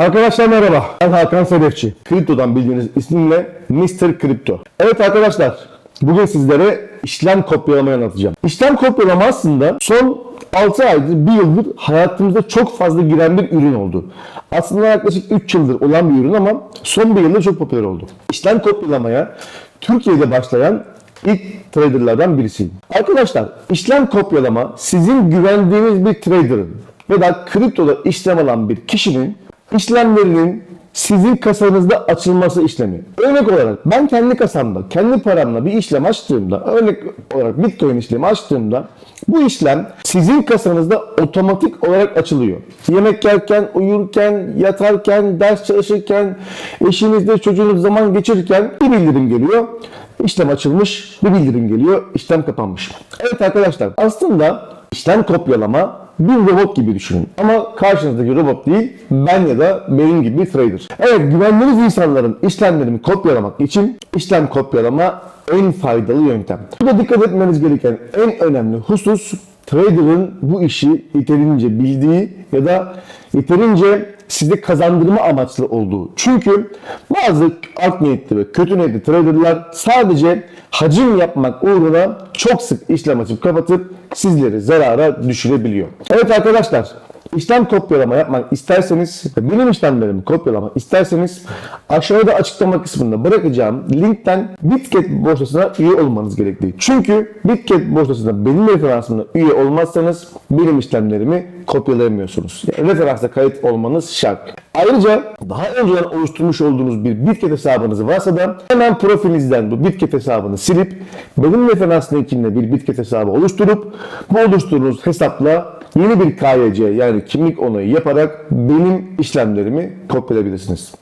Arkadaşlar merhaba. Ben Hakan Sedefçi. Kriptodan bildiğiniz ismimle Mr. Crypto. Evet arkadaşlar. Bugün sizlere işlem kopyalamayı anlatacağım. İşlem kopyalama aslında son 6 aydır, 1 yıldır hayatımıza çok fazla giren bir ürün oldu. Aslında yaklaşık 3 yıldır olan bir ürün ama son bir yılda çok popüler oldu. İşlem kopyalamaya Türkiye'de başlayan ilk traderlardan birisiyim. Arkadaşlar işlem kopyalama sizin güvendiğiniz bir trader'ın ve da kriptoda işlem alan bir kişinin işlemlerinin sizin kasanızda açılması işlemi. Örnek olarak ben kendi kasamda, kendi paramla bir işlem açtığımda, örnek olarak Bitcoin işlemi açtığımda bu işlem sizin kasanızda otomatik olarak açılıyor. Yemek yerken, uyurken, yatarken, ders çalışırken, eşinizle çocuğunuz zaman geçirirken bir bildirim geliyor. İşlem açılmış, bir bildirim geliyor, işlem kapanmış. Evet arkadaşlar aslında işlem kopyalama bir robot gibi düşünün. Ama karşınızdaki robot değil, ben ya da benim gibi bir trader. Evet, güvendiğiniz insanların işlemlerini kopyalamak için işlem kopyalama en faydalı yöntem. Burada dikkat etmeniz gereken en önemli husus trader'ın bu işi yeterince bildiği ya da yeterince size kazandırma amaçlı olduğu. Çünkü bazı art niyetli ve kötü niyetli traderlar sadece hacim yapmak uğruna çok sık işlem açıp kapatıp sizleri zarara düşürebiliyor. Evet arkadaşlar işlem kopyalama yapmak isterseniz benim işlemlerimi kopyalamak isterseniz aşağıda açıklama kısmında bırakacağım linkten Bitget borsasına üye olmanız gerekli. Çünkü Bitget borsasına benim referansımla üye olmazsanız benim işlemlerimi kopyalayamıyorsunuz. Yani referansa kayıt olmanız şart. Ayrıca daha önceden oluşturmuş olduğunuz bir Bitget hesabınız varsa da hemen profilinizden bu Bitget hesabını silip benim referans linkimle bir Bitget hesabı oluşturup bu oluşturduğunuz hesapla yeni bir KYC yani kimlik onayı yaparak benim işlemlerimi kopyalayabilirsiniz.